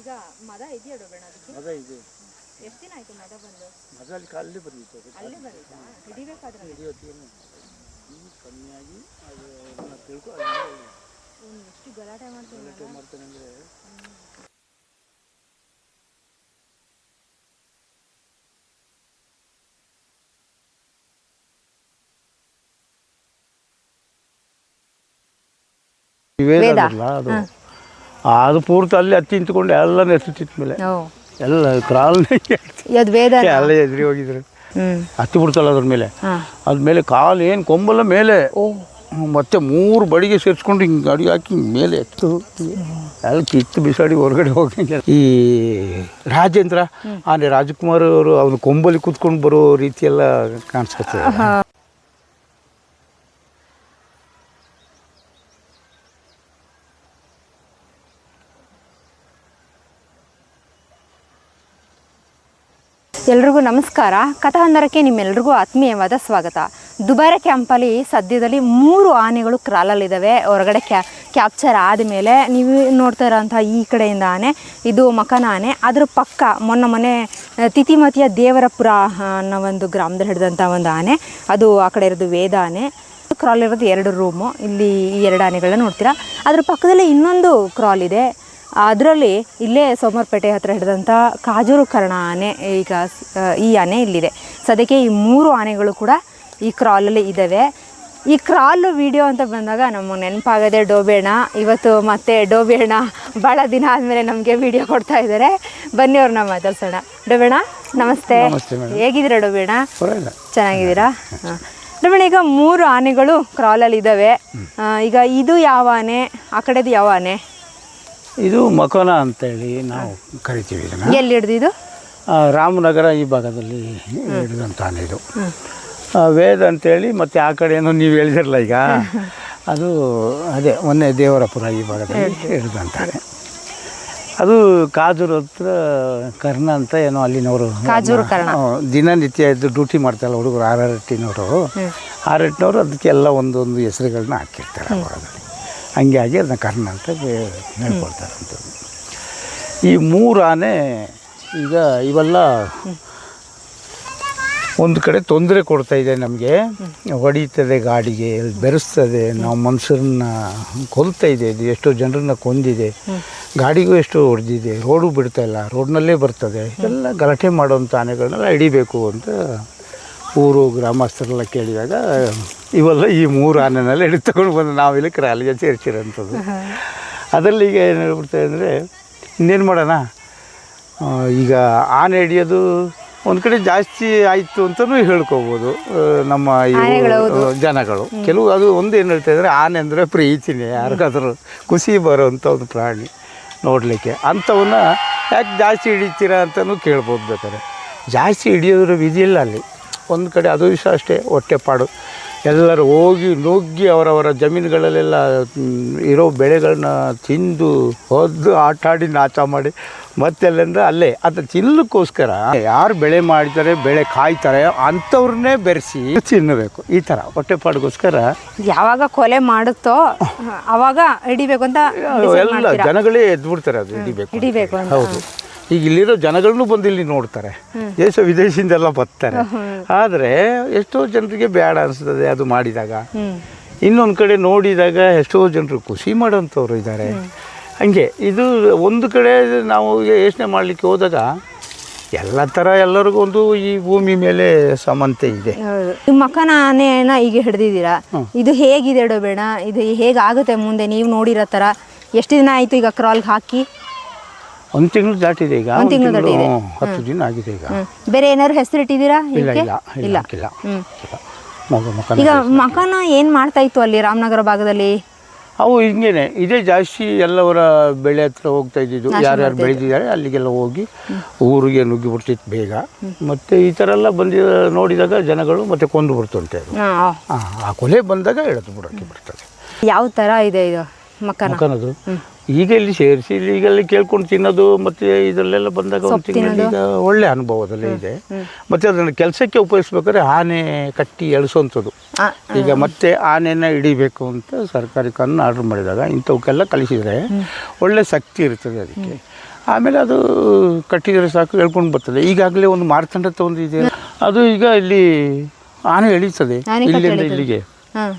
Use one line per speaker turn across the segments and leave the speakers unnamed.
ಈಗ ಮದ ಇದೆಯಾ ಡೋಬೇಣ ಅದಕ್ಕೆ?
ಮದ ಇದೆ.
ಎಷ್ಟು ದಿನ ಆಯ್ತು ಮದ ಬಂದು?
ಮದ ಅಲ್ಲಿ ಕಾಲಲ್ಲಿ ಬಂದಿತ್ತು.
ಅಲ್ಲೇ ಬಂದಿತ್ತಾ? ಹಿಡಿಬೇಕಾದ್ರೆ
ಹಿಡಿಯೋತ್ತೇನು ಕಮ್ಮಿಯಾಗಿ ಅದು ಅದನ್ನ ತಿಳ್ಕೊ
ಎಷ್ಟು ಗಲಾಟೆ ಮಾಡ್ತಾನೆ
ಗಲಾಟೆ ಮಾಡ್ತಾನೆ ಅಂದರೆ ವೇದ. ಅದು ಪೂರ್ತಿ ಅಲ್ಲಿ ಹತ್ತಿ ನಿಂತ್ಕೊಂಡು ಎಲ್ಲ ನೆತ್ತಿತ್ತ ಮೇಲೆ. ಎಲ್ಲ ಕ್ರಾಲ್
ಅದು
ಎಲ್ಲ ಎದ್ರಿ ಹೋಗಿದ್ರು. ಹತ್ತಿ ಬಿಡ್ತಲ್ಲ ಅದ್ರ ಮೇಲೆ.
ಅದ್ರ
ಮೇಲೆ ಕಾಲು ಏನು ಕೊಂಬಲ್ಲ ಮೇಲೆ. ಮತ್ತೆ ಮೂರು ಬಡಿಗೆ ಸೇರಿಸ್ಕೊಂಡು ಹಿಂಗೆ ಅಡಿಗೆ ಹಾಕಿ ಹಿಂಗೆ ಮೇಲೆ ಎತ್ತು. ಎಲ್ಲ ಕಿತ್ತು ಬಿಸಾಡಿ ಹೊರಗಡೆ ಹೋಗಿ ಈ ರಾಜೇಂದ್ರ ಆನೆ ರಾಜಕುಮಾರ್ ಅವರು ಅವನು ಕೊಂಬಲ್ಲಿ ಕೂತ್ಕೊಂಡು ಬರೋ ರೀತಿ ಎಲ್ಲ
ಎಲ್ರಿಗೂ ನಮಸ್ಕಾರ. ಕಥಾಂಧರಕ್ಕೆ ನಿಮ್ಮೆಲ್ರಿಗೂ ಆತ್ಮೀಯವಾದ ಸ್ವಾಗತ. ದುಬಾರೆ ಕ್ಯಾಂಪಲ್ಲಿ ಸದ್ಯದಲ್ಲಿ ಮೂರು ಆನೆಗಳು ಕ್ರಾಲಲ್ಲಿದ್ದಾವೆ. ಹೊರಗಡೆ ಕ್ಯಾ, ಕ್ಯಾಪ್ಚರ್ ಆದಮೇಲೆ ನೀವು ನೋಡ್ತಾ ಇರೋಂಥ ಈ ಕಡೆಯಿಂದ ಆನೆ, ಇದು ಮಕನ ಆನೆ. ಅದ್ರ ಪಕ್ಕ ಮೊನ್ನೆ ಮೊನ್ನೆ ತಿತಿಮತಿಯ ದೇವರಪುರ ಅನ್ನೋ ಒಂದು ಗ್ರಾಮದಲ್ಲಿ ಹಿಡಿದಂಥ ಒಂದು ಆನೆ. ಅದು ಆ ಕಡೆ ಇರೋದು ವೇದ ಆನೆ. ಕ್ರಾಲ್ ಇರೋದು ಎರಡು ರೂಮು. ಇಲ್ಲಿ ಎರಡು ಆನೆಗಳನ್ನ ನೋಡ್ತೀರಾ? ಅದ್ರ ಪಕ್ಕದಲ್ಲಿ ಇನ್ನೊಂದು ಕ್ರಾಲ್ ಇದೆ. ಅದರಲ್ಲಿ ಇಲ್ಲೇ ಸೋಮವಾರಪೇಟೆ ಹತ್ರ ಹಿಡಿದಂಥ ಕಾಜೂರು ಕರ್ಣ ಆನೆ ಈಗ ಈ ಆನೆ ಇಲ್ಲಿದೆ. ಸದ್ಯಕ್ಕೆ ಈ ಮೂರು ಆನೆಗಳು ಕೂಡ ಈ ಕ್ರಾಲಲ್ಲಿ ಇದ್ದಾವೆ. ಈ ಕ್ರಾಲು ವಿಡಿಯೋ ಅಂತ ಬಂದಾಗ ನಮಗೆ ನೆನಪಾಗದೆ ಡೋಬೇಣ ಇವತ್ತು ಮತ್ತೆ ಡೋಬೇಣ ಭಾಳ ದಿನ ಆದಮೇಲೆ ನಮಗೆ ವಿಡಿಯೋ ಕೊಡ್ತಾ ಇದ್ದಾರೆ. ಬನ್ನಿ ಅವ್ರನ್ನ ಮಾತಾಡ್ಸೋಣ. ಡೋಬೇಣ ನಮಸ್ತೆ. ಹೇಗಿದ್ದೀರಾ ಡೋಬೇಣ ಚೆನ್ನಾಗಿದ್ದೀರಾ? ಹಾಂ. ಡೋಬೇಣ ಈಗ ಮೂರು ಆನೆಗಳು ಕ್ರಾಲಲ್ಲಿ ಇದ್ದಾವೆ. ಈಗ ಇದು ಯಾವ ಆನೆ? ಆ ಕಡೆದು ಯಾವ ಆನೆ?
ಇದು ಮಕೋನ ಅಂತೇಳಿ ನಾವು ಕರಿತೀವಿ ಇದನ್ನು.
ಎಲ್ಲಿ ಹಿಡ್ದಿದ್ದು
ರಾಮನಗರ ಈ ಭಾಗದಲ್ಲಿ ಹಿಡಿದಂತಾನೆ ಇದು. ವೇದ ಅಂತೇಳಿ ಮತ್ತು ಆ ಕಡೆ ಏನೋ ನೀವು ಹೇಳಿದಿರಲ್ಲ ಈಗ. ಅದು ಅದೇ ಮೊನ್ನೆ ದೇವರಪುರ ಈ ಭಾಗದಲ್ಲಿ ಹಿಡಿದಂತಾನೆ. ಅದು ಕಾಜೂರು ಹತ್ರ ಕರ್ಣ ಅಂತ ಏನೋ ಅಲ್ಲಿನವರು. ದಿನನಿತ್ಯ ಇದ್ದು ಡ್ಯೂಟಿ ಮಾಡ್ತಾರಲ್ಲ ಹುಡುಗರು ಆರ್ ಆರ್ ಎಟ್ಟಿನವರು ಆರ್ ಎಟ್ಟಿನವರು ಅದಕ್ಕೆಲ್ಲ ಒಂದೊಂದು ಹೆಸರುಗಳನ್ನ ಹಾಕಿರ್ತಾರೆ ಭಾಗದಲ್ಲಿ ಹಂಗಾಗಿ ಅದನ್ನ ಕರ್ಣ ಅಂತ ಹೇಳ್ಕೊಳ್ತಾರಂಥದ್ದು ಈ ಮೂರು ಆನೆ ಈಗ ಇವೆಲ್ಲ ಒಂದು ಕಡೆ ತೊಂದರೆ ಕೊಡ್ತಾ ಇದೆ ನಮಗೆ. ಹೊಡೀತದೆ ಗಾಡಿಗೆ ಬೆರೆಸ್ತದೆ ನಾವು ಮನುಷ್ಯರನ್ನ ಕೊಲ್ತಾ ಇದೆ ಇದು ಎಷ್ಟೋ ಜನರನ್ನ ಕೊಂದಿದೆ. ಗಾಡಿಗೂ ಎಷ್ಟು ಹೊಡೆದಿದೆ ರೋಡು ಬಿಡ್ತಾ ಇಲ್ಲ ರೋಡ್ನಲ್ಲೇ ಬರ್ತದೆ. ಎಲ್ಲ ಗಲಾಟೆ ಮಾಡುವಂಥ ಆನೆಗಳನ್ನೆಲ್ಲ ಹಿಡಿಬೇಕು ಅಂತ ಊರು ಗ್ರಾಮಸ್ಥರೆಲ್ಲ ಕೇಳಿದಾಗ ಇವೆಲ್ಲ ಈ ಮೂರು ಆನೆನೆಲ್ಲ ಹಿಡಿದು ತಗೊಂಡು ಬಂದು ನಾವಿಲ್ಲಿ ಕ್ರಾಲಿಗೆ ಸೇರಿಸಿರೋಂಥದ್ದು. ಅದರಲ್ಲಿ ಈಗ ಏನು ಹೇಳ್ಬಿಡ್ತೇವೆ ಅಂದರೆ ಇನ್ನೇನು ಮಾಡೋಣ? ಈಗ ಆನೆ ಹಿಡಿಯೋದು ಒಂದು ಕಡೆ ಜಾಸ್ತಿ ಆಯಿತು ಅಂತಲೂ ಹೇಳ್ಕೊಬೋದು ನಮ್ಮ ಈ ಜನಗಳು. ಕೆಲವು ಅದು ಒಂದು ಏನು ಹೇಳ್ತಾ ಇದ್ದಾರೆ ಆನೆ ಅಂದರೆ ಪ್ರೀತಿನೇ ಯಾರಿಗಾದ್ರೂ ಖುಷಿ ಬರೋವಂಥ ಒಂದು ಪ್ರಾಣಿ ನೋಡಲಿಕ್ಕೆ. ಅಂಥವನ್ನ ಯಾಕೆ ಜಾಸ್ತಿ ಹಿಡಿತೀರಾ ಅಂತಲೂ ಕೇಳ್ಬೋದು ಬೇಕಾದ್ರೆ. ಜಾಸ್ತಿ ಹಿಡಿಯೋದ್ರ ವಿಧಿ ಇಲ್ಲ ಅಲ್ಲಿ. ಒಂದು ಕಡೆ ಅದು ವಿಷಯ ಅಷ್ಟೇ ಹೊಟ್ಟೆಪಾಡು ಎಲ್ಲರೂ ಹೋಗಿ ನುಗ್ಗಿ ಅವರವರ ಜಮೀನುಗಳಲ್ಲೆಲ್ಲ ಇರೋ ಬೆಳೆಗಳನ್ನ ತಿಂದು ಹೊದ್ದು ಆಟ ಆಡಿ ನಾಚ ಮಾಡಿ ಮತ್ತೆಲ್ಲಂದ್ರೆ ಅಲ್ಲೇ. ಅದು ತಿನ್ನಲಿಕ್ಕೋಸ್ಕರ ಯಾರು ಬೆಳೆ ಮಾಡಿದರೆ ಬೆಳೆ ಕಾಯ್ತಾರೆ ಅಂಥವ್ರನ್ನೇ ಬೆರೆಸಿ ತಿನ್ನಬೇಕು. ಈ ಥರ ಹೊಟ್ಟೆಪಾಡಿಗೋಸ್ಕರ
ಯಾವಾಗ ಕೊಲೆ ಮಾಡುತ್ತೋ ಅವಾಗ ಹಿಡಿಬೇಕು ಅಂತ
ಎಲ್ಲ ಜನಗಳೇ ಎದ್ಬಿಡ್ತಾರೆ ಅದು ಹಿಡಿಬೇಕು.
ಹಿಡಿಬೇಕು
ಹೌದು. ಈಗ ಇಲ್ಲಿರೋ ಜನಗಳನ್ನೂ ಬಂದು ಇಲ್ಲಿ ನೋಡ್ತಾರೆ. ದೇಶ ವಿದೇಶದಿಂದೆಲ್ಲ ಬರ್ತಾರೆ. ಆದರೆ ಎಷ್ಟೋ ಜನರಿಗೆ ಬೇಡ ಅನಿಸ್ತದೆ ಅದು ಮಾಡಿದಾಗ. ಇನ್ನೊಂದು ಕಡೆ ನೋಡಿದಾಗ ಎಷ್ಟೋ ಜನರು ಖುಷಿ ಮಾಡೋಂಥವ್ರು ಇದ್ದಾರೆ. ಹಂಗೆ ಇದು ಒಂದು ಕಡೆ ನಾವು ಯೋಚನೆ ಮಾಡಲಿಕ್ಕೆ ಹೋದಾಗ ಎಲ್ಲ ಥರ ಎಲ್ಲರಿಗೂ ಒಂದು ಈ ಭೂಮಿ ಮೇಲೆ ಸಮಾನತೆ ಇದೆ.
ಮಕನ ಈಗ ಹಿಡ್ದಿದ್ದೀರಾ? ಇದು ಹೇಗಿದೆ ಬೇಡ ಇದು ಹೇಗಾಗುತ್ತೆ ಮುಂದೆ? ನೀವು ನೋಡಿರೋ ಥರ ಎಷ್ಟು ದಿನ ಆಯಿತು ಈಗ ಕ್ರಾಲ್ಗೆ ಹಾಕಿ?
ಒಂದು ತಿಂಗಳು ದಾಟಿದೆ ಈಗ.
ಒಂದ್ ತಿಂಗಳು ದಾಟಿದೆ.
ಹತ್ತು ದಿನ ಆಗಿದೆ ಈಗ.
ಹ್ಮ್. ಬೇರೆ ಏನಾದ್ರು ಹೆಸರು ಇಟ್ಟಿದ್ದೀರಾ
ಇಲ್ಲ
ಇದಕ್ಕೆ?
ಇಲ್ಲ ಇಲ್ಲ
ಇಲ್ಲ.
ಹಾಕಿಲ್ಲ.
ಹ್ಮ್.
ಮಗ ಮಕನ
ಈಗ ಮಕನ ಏನು ಮಾಡ್ತಾ ಇತ್ತು ಅಲ್ಲಿ ರಾಮನಗರ ಭಾಗದಲ್ಲಿ?
ಅವು ಹಿಂಗೇನೆ ಇದೇ ಜಾಸ್ತಿ ಎಲ್ಲವರ ಬೆಳೆ ಹತ್ರ ಹೋಗ್ತಾ ಇದ್ದಿದ್ದು. ಯಾರ್ಯಾರು ಬೆಳೆದಿದ್ದಾರೆ ಅಲ್ಲಿಗೆಲ್ಲ ಹೋಗಿ ಊರಿಗೆ ನುಗ್ಗಿ ಬಿಡ್ತಿತ್ತು ಬೇಗ ಮತ್ತೆ ಈ ಥರ ಎಲ್ಲ ಬಂದಿದ ನೋಡಿದಾಗ ಜನಗಳು ಮತ್ತೆ ಕೊಂದು ಬಿಡ್ತಂತೆ ಅದು.
ಹಾ,
ಆ, ಆ ಕೊಲೆ ಬಂದಾಗ ಎಳೆದು ಬಿಡೋಕೆ ಬರ್ತದೆ.
ಯಾವ ಥರ ಇದೆ ಇದು? ಮಕ್ಕನ
ಮಕ್ಕನದು ಈಗ ಇಲ್ಲಿ ಸೇರಿಸಿ ಇಲ್ಲಿ ಈಗ ಇಲ್ಲಿ ಕೇಳ್ಕೊಂಡು ತಿನ್ನೋದು ಮತ್ತೆ ಇದರಲ್ಲೆಲ್ಲ ಬಂದಾಗ ಒಂದು ತಿಂಗಳಲ್ಲಿ ಈಗ ಒಳ್ಳೆ ಅನುಭವದಲ್ಲೇ ಇದೆ. ಮತ್ತೆ ಅದನ್ನು ಕೆಲಸಕ್ಕೆ ಉಪಯೋಗಿಸ್ಬೇಕಾದ್ರೆ ಆನೆ ಕಟ್ಟಿ ಎಳಿಸೋಂಥದ್ದು. ಈಗ ಮತ್ತೆ ಆನೆನ ಹಿಡಿಬೇಕು ಅಂತ ಸರ್ಕಾರಿ ಕಾನೂನು ಆರ್ಡರ್ ಮಾಡಿದಾಗ ಇಂಥವಕ್ಕೆಲ್ಲ ಕಳಿಸಿದರೆ ಒಳ್ಳೆ ಶಕ್ತಿ ಇರ್ತದೆ ಅದಕ್ಕೆ. ಆಮೇಲೆ ಅದು ಕಟ್ಟಿದರೆ ಸಾಕು ಹೇಳ್ಕೊಂಡು ಬರ್ತದೆ. ಈಗಾಗಲೇ ಒಂದು ಮಾರ್ತಂಡ ಒಂದು ಇದೆ ಅದು ಈಗ ಇಲ್ಲಿ ಆನೆ ಎಳೀತದೆ. ಇಲ್ಲಿಂದ ಇಲ್ಲಿಗೆ.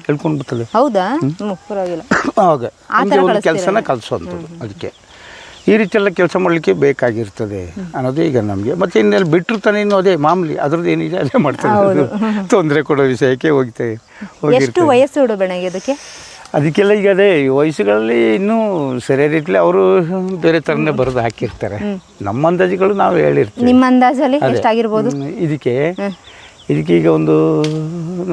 ಹೇಳ್ಕೊಂಡು ಬರ್ತದೆ
ಹೌದಾ? ಪರವಾಗಿಲ್ಲ.
ಆವಾಗ
ಥರ
ಒಂದು ಕೆಲಸನ ಅದಕ್ಕೆ. ಈ ರೀತಿಯೆಲ್ಲ ಕೆಲಸ ಮಾಡಲಿಕ್ಕೆ ಬೇಕಾಗಿರ್ತದೆ ಅನ್ನೋದು ಈಗ ನಮಗೆ. ಮತ್ತೆ ಇನ್ನೆಲ್ಲ ಬಿಟ್ಟರು ತಾನೇ ಇನ್ನು ಅದೇ ಮಾಮೂಲಿ ಅದ್ರದ್ದು ಏನಿದೆ ಅದೇ ಮಾಡ್ತಾರೆ ತೊಂದರೆ ಕೊಡೋ ವಿಷಯಕ್ಕೆ ಹೋಗ್ತೇವೆ
ಎಷ್ಟು ವಯಸ್ಸು ಹುಡುಗನಿಗೆ ಅದಕ್ಕೆ
ಅದಕ್ಕೆಲ್ಲ ಈಗ ಅದೇ ವಯಸ್ಸುಗಳಲ್ಲಿ ಇನ್ನೂ ಸರಿಯಾದ ರೀತಿಲಿ ಅವರು ಬೇರೆ ಥರನೇ ಬರೆದು ಹಾಕಿರ್ತಾರೆ. ನಮ್ಮ ಅಂದಾಜುಗಳು ನಾವು ಹೇಳಿರ್ತೀವಿ.
ನಿಮ್ಮ ಅಂದಾಜಲ್ಲಿ ಎಷ್ಟಾಗಿರ್ಬೋದು?
ಇದಕ್ಕೆ ಇದಕ್ಕೆ ಈಗ ಒಂದು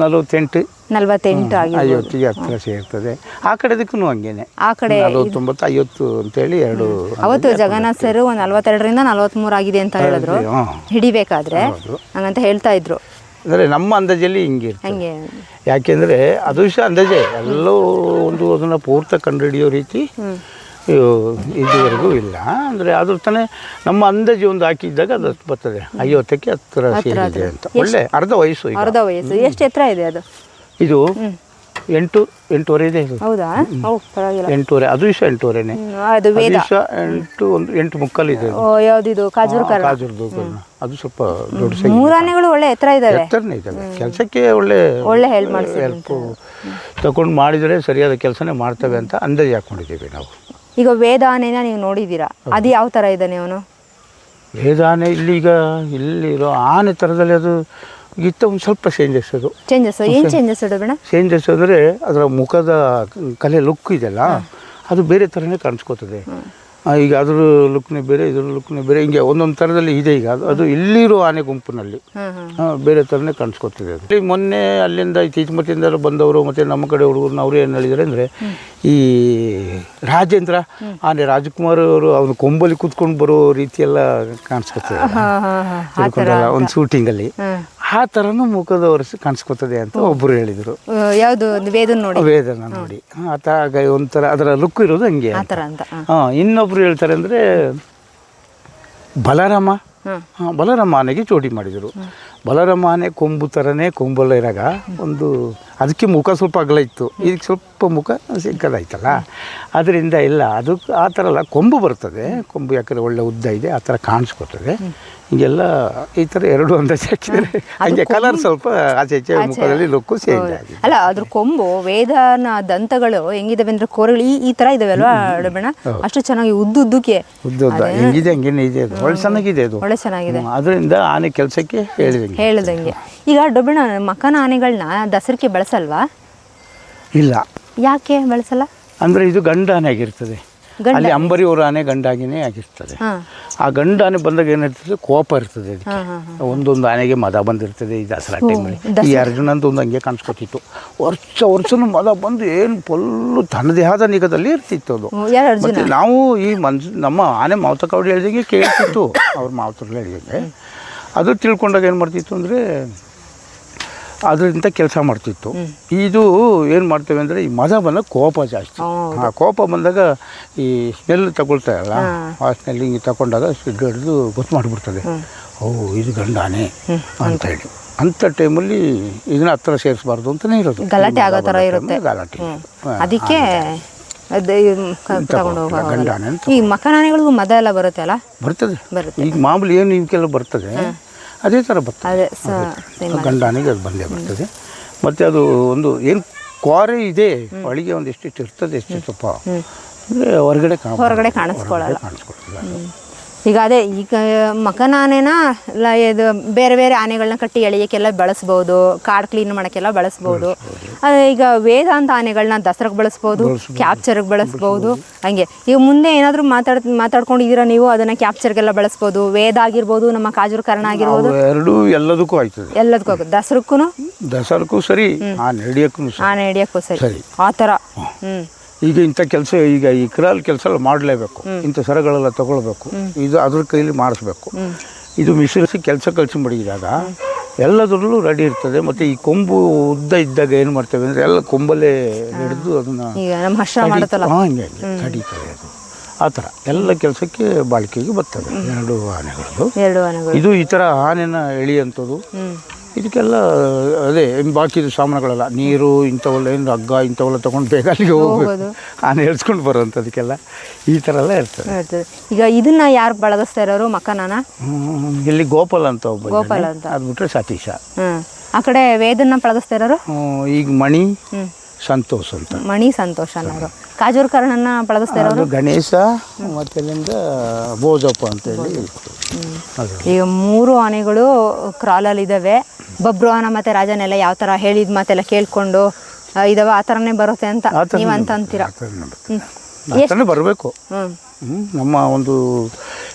ನಲವತ್ತೆಂಟು.
ನಲ್ವತ್ತೆಂಟು ಆಗಿ
ಐವತ್ತಿಗೆ ಹತ್ತಿರ ಸೇರ್ತದೆ ಆ ಕಡೆದಕ್ಕೂ ಹಂಗೇನೆ.
ಆ ಕಡೆ
ನಲವತ್ತೊಂಬತ್ತು ಐವತ್ತು ಅಂತೇಳಿ ಎರಡು
ಅವತ್ತು ಜಗನ್ನಾಥ್ ಸರ್ ಒಂದು ನಲವತ್ತೆರಡರಿಂದ ನಲವತ್ತ್ಮೂರು ಆಗಿದೆ ಅಂತ ಹೇಳಿದ್ರು. ಹಿಡಿಬೇಕಾದ್ರೆ ಹಂಗಂತ ಹೇಳ್ತಾ ಇದ್ರು.
ಅಂದರೆ ನಮ್ಮ ಅಂದಾಜಲ್ಲಿ ಹಿಂಗೆ
ಹಂಗೆ.
ಯಾಕೆಂದರೆ ಅದು ವಿಷಯ ಅಂದಾಜೆ. ಎಲ್ಲೋ ಒಂದು ಅದನ್ನು ಪೂರ್ತ ಕಂಡುಹಿಡಿಯೋ ರೀತಿ ಇದುವರೆಗೂ ಇಲ್ಲ. ಅಂದರೆ ಅದ್ರ ತಾನೇ ನಮ್ಮ ಅಂದಾಜು ಒಂದು ಹಾಕಿದ್ದಾಗ ಅದು ಬರ್ತದೆ. ಐವತ್ತಕ್ಕೆ ಹತ್ತಿರ ಸೇರಿದೆ ಅಂತ. ಒಳ್ಳೆ ಅರ್ಧ ವಯಸ್ಸು ಈಗ.
ಅರ್ಧ ವಯಸ್ಸು. ಎಷ್ಟು ಎತ್ತರ ಇದೆ ಅದು?
ಇದು ಎಂಟು ಎಂಟೂವರೆ ಇದೆ ಇದು.
ಹೌದಾ? ಓ ಪರವಾಗಿಲ್ಲ.
ಎಂಟೂವರೆ ಅದು ಇಷ್ಟ ಎಂಟೂವರೆನೇ.
ಹ್ಮ್, ಅದು
ಅದು
ವೇದ
ವಿಷಯ ಎಂಟು ಒಂದು ಎಂಟು ಮುಕ್ಕಲ್ ಇದೆ ಅದು.
ಓ ಯಾವ್ದಿದು ಕಾಜೂರು ಕರ್ಣ.
ಕಾಜೂರ್ದು ಕರ್ಣ. ಅದು ಸ್ವಲ್ಪ ದೊಡ್ಡ ಸೈಜ್
ಮೂರು ಆನೆಗಳು ಒಳ್ಳೆ ಎತ್ತರ ಇದಾವೆ.
ಎತ್ತರನೇ ಇದ್ದಾವೆ ಕೆಲಸಕ್ಕೆ ಒಳ್ಳೆ
ಒಳ್ಳೆ ಹೆಲ್ಪ್
ಹೆಲ್ಪ್ ತಗೊಂಡು ಮಾಡಿದರೆ ಸರಿಯಾದ ಕೆಲಸನೇ ಮಾಡ್ತವೆ ಅಂತ ಅಂದಾಜು ಹಾಕ್ಕೊಂಡಿದ್ದೀವಿ ನಾವು.
ಈಗ ವೇದಾನೇನ ನೀವು ನೋಡಿದ್ದೀರಾ? ಅದು ಯಾವ ಥರ ಇದ್ದಾನೆ ಅವನು?
ವೇದಾನೆ ಇಲ್ಲೀಗ ಇಲ್ಲಿರೋ ಆನೆ ಥರದಲ್ಲಿ ಅದು ಇತ್ತ ಒಂದು ಸ್ವಲ್ಪ ಚೇಂಜಸ್ ಅದು
ಚೇಂಜಸ್ ಏನು ಚೇಂಜಸ್ ಇಡಬೇಡ
ಚೇಂಜಸ್ ಅಂದರೆ ಅದರ ಮುಖದ ಕಲೆ ಲುಕ್ ಇದೆಯಲ್ಲ ಅದು ಬೇರೆ ಥರನೇ ಕಾಣಿಸ್ಕೋತದೆ. ಈಗ ಅದ್ರ ಲುಕ್ನೇ ಬೇರೆ ಇದ್ರ ಲುಕ್ನೇ ಬೇರೆ. ಹಿಂಗೆ ಒಂದೊಂದು ಥರದಲ್ಲಿ ಇದೆ ಈಗ. ಅದು ಅದು ಇಲ್ಲಿರೋ ಆನೆ ಗುಂಪಿನಲ್ಲಿ. ಬೇರೆ ಥರನೇ ಕಾಣಿಸ್ಕೊತಿದೆ ಅದು. ಮೊನ್ನೆ ಅಲ್ಲಿಂದ ಇತ್ತೀಚಿಮತ್ತಿಂದ ಬಂದವರು ಮತ್ತು ನಮ್ಮ ಕಡೆ ಹುಡುಗರು ಅವರು ಏನು ಹೇಳಿದ್ರೆ ಅಂದರೆ ಈ ರಾಜೇಂದ್ರ ಆನೆ ರಾಜಕುಮಾರ್ ಅವರು ಅವನು ಕೊಂಬಲ್ಲಿ ಕೂತ್ಕೊಂಡು ಬರೋ ರೀತಿಯೆಲ್ಲ ಕಾಣಿಸ್ಕೊತದೆ.
ಆ
ಒಂದು ಶೂಟಿಂಗಲ್ಲಿ ಆ ಥರನೂ ಮುಖದ ಒರೆಸಿ ಕಾಣಿಸ್ಕೊತದೆ ಅಂತ ಒಬ್ಬರು ಹೇಳಿದರು.
ಯಾವುದು ವೇದನ ನೋಡಿ.
ವೇದನ ನೋಡಿ. ಆಗ ಒಂಥರ ಅದರ ಲುಕ್ ಇರೋದು ಹಂಗೆ
ಆ ಹಾಂ.
ಹಾಂ ಇನ್ನೊಬ್ರು ಹೇಳ್ತಾರೆ ಅಂದರೆ ಬಲರಾಮ? ಬಲರಾಮ ಆನೆಗೆ ಜೋಡಿ ಮಾಡಿದರು. ಬಲರಾಮ ಆನೆ ಕೊಂಬು ಥರನೇ ಕೊಂಬಲ್ಲ ಇರಾಗ ಒಂದು ಅದಕ್ಕೆ ಮುಖ ಸ್ವಲ್ಪ ಅಗಲ ಇತ್ತು. ಇದಕ್ಕೆ ಸ್ವಲ್ಪ ಮುಖ ಸಿಕ್ಕದಾಯ್ತಲ್ಲ ಅದರಿಂದ ಇಲ್ಲ ಅದು ಆ ಥರ ಅಲ್ಲ ಕೊಂಬು ಬರ್ತದೆ. ಕೊಂಬು ಯಾಕಂದರೆ ಒಳ್ಳೆ ಉದ್ದ ಇದೆ ಆ ಥರ ಕಾಣಿಸ್ಕೊತದೆ. ಹಿಂಗೆಲ್ಲ ಈ ಥರ ಎರಡು ಅಂದಾಜು ಹಾಕಿದರೆ ಹಂಗೆ ಕಲರ್ ಸ್ವಲ್ಪ ಆಚೆ ಈಚೆ ಮುಖದಲ್ಲಿ ಲುಕ್ಕು ಚೇಂಜ್ ಆಗಿದೆ.
ಅಲ್ಲ ಅದ್ರ ಕೊಂಬು ವೇದನ ದಂತಗಳು ಹೆಂಗಿದಾವೆ ಅಂದರೆ ಕೋರೆಗಳು ಈ ಈ ಥರ ಇದಾವೆ ಅಲ್ವಾ ಅಷ್ಟು ಚೆನ್ನಾಗಿ ಉದ್ದು ಉದ್ದಕ್ಕೆ.
ಉದ್ದ ಉದ್ದ. ಹೆಂಗಿದೆ ಹಂಗೇನೆ ಇದೆ ಅದು. ಒಳ್ಳೆ ಚೆನ್ನಾಗಿದೆ ಅದು.
ಒಳ್ಳೆ ಚೆನ್ನಾಗಿದೆ.
ಅದರಿಂದ ಆನೆ ಕೆಲಸಕ್ಕೆ ಹೇಳಿದಂಗೆ
ಹೇಳ್ದಂಗೆ. ಈಗ ಡೊಬ್ಬಣ ಮಕನ ಆನೆಗಳನ್ನ ದಸರಕ್ಕೆ ಬಳಸಲ್ವಾ?
ಇಲ್ಲ.
ಯಾಕೆ ಬಳಸಲ್ಲ?
ಅಂದರೆ ಇದು ಗಂಡ ಆನೆ ಆಗಿರ್ತದೆ. ಅಲ್ಲಿ ಅಂಬರಿ ಅವ್ರ ಆನೆ ಗಂಡಾಗಿನೇ ಆಗಿರ್ತದೆ. ಆ ಗಂಡ ಆನೆ ಬಂದಾಗ ಏನಿರ್ತದೆ ಕೋಪ ಇರ್ತದೆ ಅದಕ್ಕೆ. ಒಂದೊಂದು ಆನೆಗೆ ಮದ ಬಂದಿರ್ತದೆ ಈ ದಸರಾ ಟೈಮಲ್ಲಿ ಈ ಅರ್ಜುನ ಅಂತ ಒಂದು ಹಂಗೆ ಕಾಣಿಸ್ಕೊತಿತ್ತು. ವರ್ಷ ವರ್ಷನೂ ಮದ ಬಂದು ಏನು ಫುಲ್ಲು ತನ್ನದೇ ಆದ ನಿಗದಲ್ಲಿ ಇರ್ತಿತ್ತು ಅದು. ಮತ್ತೆ ನಾವು ಈ ಮನ್ಸ್ ನಮ್ಮ ಆನೆ ಮಾವತ ಕವಡಿ ಹೇಳಿದಂಗೆ ಕೇಳ್ತಿತ್ತು. ಅವ್ರ ಮಾವತರು ಹೇಳಿದಂಗೆ. ಅದು ತಿಳ್ಕೊಂಡಾಗ ಏನು ಮಾಡ್ತಿತ್ತು ಅಂದರೆ ಅದರಿಂದ ಕೆಲಸ ಮಾಡ್ತಿತ್ತು. ಇದು ಏನು ಮಾಡ್ತೇವೆ ಅಂದರೆ ಈ ಮದ ಬಂದಾಗ ಕೋಪ ಜಾಸ್ತಿ. ಆ ಕೋಪ ಬಂದಾಗ ಈ ಸ್ಮೆಲ್ ತಗೊಳ್ತಾರಲ್ಲ ಆ ಸ್ಮೆಲ್ ಹಿಂಗೆ ತಗೊಂಡಾಗ ಹಿಡಿದು ಗೊತ್ತು ಮಾಡಿಬಿಡ್ತದೆ. ಓ ಇದು ಗಂಡಾನೆ ಅಂತ ಹೇಳಿ. ಅಂಥ ಟೈಮಲ್ಲಿ ಇದನ್ನ ಹತ್ರ ಸೇರಿಸಬಾರ್ದು ಅಂತಲೇ ಇರೋದು.
ಗಲಾಟೆ ಆಗೋ ಥರ ಇರುತ್ತೆ.
ಗಲಾಟೆ.
ಅದಕ್ಕೆ ಅದು ತಗೊಂಡು
ಗಂಡಾನೆ ಅಂತ
ಈ ಮಕನಾನೆಗಳಿಗೂ ಮದ ಎಲ್ಲ ಬರುತ್ತೆ ಅಲ್ಲ?
ಬರ್ತದೆ. ಈಗ ಮಾಮೂಲಿ ಏನು ಇವಕ್ಕೆಲ್ಲ ಬರ್ತದೆ ಅದೇ ಥರ ಬರ್ತದೆ.
ಅದೇ ಸ same.
ಗಂಡಾನಿಗೆ ಅದು ಬಂದೇ ಬರ್ತದೆ. ಮತ್ತು ಅದು ಒಂದು ಏನು ಕ್ವಾರೆ ಇದೆ ಒಳಗೆ ಒಂದು ಎಷ್ಟಿಷ್ಟು ಇರ್ತದೆ ಎಷ್ಟು ಸ್ವಲ್ಪ ಅಂದರೆ ಹೊರಗಡೆ ಕಾಣ
ಹೊರಗಡೆ ಕಾಣಿಸ್ಕೊಳ್ಳಲ್ಲ.
ಕಾಣಿಸ್ಕೊಳ್ತದೆ
ಈಗ ಅದೇ ಈಗ ಮಕನ ಆನೆನ ಲ ಇದು ಬೇರೆ ಬೇರೆ ಆನೆಗಳನ್ನ ಕಟ್ಟಿ ಎಳೆಯೋಕ್ಕೆಲ್ಲ ಬಳಸ್ಬೋದು ಕಾಡು ಕ್ಲೀನ್ ಮಾಡೋಕ್ಕೆಲ್ಲ ಬಳಸ್ಬೋದು. ಅದೇ ಈಗ ವೇದಾಂತ ಆನೆಗಳನ್ನ ದಸರಾಗೆ ಬಳಸ್ಬೋದು ಕ್ಯಾಪ್ಚರ್ಗೆ ಬಳಸ್ಬೋದು. ಹಂಗೆ ಈಗ ಮುಂದೆ ಏನಾದರೂ ಮಾತಾಡ್ ಮಾತಾಡ್ಕೊಂಡಿದ್ದೀರಾ ನೀವು ಅದನ್ನು ಕ್ಯಾಪ್ಚರ್ಗೆಲ್ಲ ಬಳಸ್ಬೋದು ವೇದ ಆಗಿರ್ಬೋದು ನಮ್ಮ ಕಾಜೂರು ಕರ್ಣ ಆಗಿರ್ಬೋದು?
ಎರಡೂ ಎಲ್ಲದಕ್ಕೂ ಆಯ್ತದೆ.
ಎಲ್ಲದಕ್ಕೂ ಆಗುತ್ತೆ. ದಸರಕ್ಕೂ
ದಸರಕ್ಕೂ ಸರಿ
ಆನೆ ಹಿಡಿಯೋಕ್ಕೂ ಸರಿ.
ಸರಿ.
ಆ ಥರ. ಹ್ಞೂ
ಈಗ ಇಂಥ ಕೆಲಸ ಈಗ ಈ ಕ್ರಾಲ್ ಕೆಲಸ ಎಲ್ಲ ಮಾಡಲೇಬೇಕು. ಇಂಥ ಸರಗಳೆಲ್ಲ ತಗೊಳ್ಬೇಕು. ಇದು ಅದ್ರ ಕೈಲಿ ಮಾಡಿಸ್ಬೇಕು. ಇದು ಮಿಶ್ರಿಸಿ ಕೆಲಸ ಕಲಿಸಿ ಮಡಗಿದಾಗ ಎಲ್ಲದರಲ್ಲೂ ರೆಡಿ ಇರ್ತದೆ. ಮತ್ತು ಈ ಕೊಂಬು ಉದ್ದ ಇದ್ದಾಗ ಏನು ಮಾಡ್ತೇವೆ ಅಂದರೆ ಎಲ್ಲ ಕೊಂಬಲ್ಲೇ ಹಿಡಿದು ಅದನ್ನು ಹಂಗೆ ಕಡಿತದೆ ಅದು. ಆ ಥರ. ಎಲ್ಲ ಕೆಲಸಕ್ಕೆ ಬಾಳಿಕೆಗೆ ಬರ್ತದೆ. ಎರಡು ಆನೆಗಳು. ಇದು ಈ ಥರ ಆನೆನ ಎಳೆಯುವಂಥದ್ದು.
ಹ್ಮ್.
ಇದಕ್ಕೆಲ್ಲ ಅದೇ ಬಾಕಿದು ಸಾಮಾನುಗಳೆಲ್ಲ ನೀರು ಇಂಥವೆಲ್ಲ ಏನು ಹಗ್ಗ ಇಂಥವೆಲ್ಲ ತೊಗೊಂಡು ಬೇಗ ಅಲ್ಲಿಗೆ ಹೋಗ್ಬೋದು ಆನೆ ಎಳ್ಸ್ಕೊಂಡು ಬರೋವಂಥದಕ್ಕೆಲ್ಲ ಈ ಥರ ಎಲ್ಲ ಇರ್ತದೆ.
ಈಗ ಇದನ್ನ ಯಾರು ಬಳಗಿಸ್ತಾ ಇರೋರು ಮಕ್ಕನನ
ಇಲ್ಲಿ ಗೋಪಾಲ್ ಅಂತ ಒಬ್ಬ.
ಗೋಪಾಲ್ ಅಂತ.
ಅದು ಬಿಟ್ಟರೆ ಸತೀಶ
ಆ ಕಡೆ ವೇದನ್ನ ಪಳಗಿಸ್ತಾ ಇರೋರು?
ಈಗ ಮಣಿ ಸಂತೋಷ್ ಅಂತ.
ಮಣಿ ಸಂತೋಷ್ ಅನ್ನೋರು. ಕಾಜೂರ್ ಕರ್ಣನ್ನ ಬಳಗಿಸ್ತಾರೆ ಇರೋರು
ಗಣೇಶ ಮತ್ತೆ ಅಲ್ಲಿಂದ ಬೋಜಪ್ಪ ಅಂತೇಳಿ. ಅದು
ಈಗ ಮೂರು ಆನೆಗಳು ಕ್ರಾಲಲ್ಲಿ ಇದ್ದಾವೆ ಬಬ್ರು ಆನ ಮತ್ತೆ ರಾಜನೆಲ್ಲ ಯಾವ ಥರ ಹೇಳಿದ ಮಾತೆಲ್ಲ ಕೇಳ್ಕೊಂಡು ಇದಾವ ಇದಾವೆ ಆ ಥರನೇ ಬರುತ್ತೆ ಅಂತ
ಆ ಥರನೇ
ನೀವು ಅಂತ ಅಂತೀರಾ?
ಆ ಥರನೇ ಬರುತ್ತೆ.
ಹ್ಮ್.
ಆ ಥರನೇ ಬರಬೇಕು.
ಹ್ಮ್.
ನಮ್ಮ ಒಂದು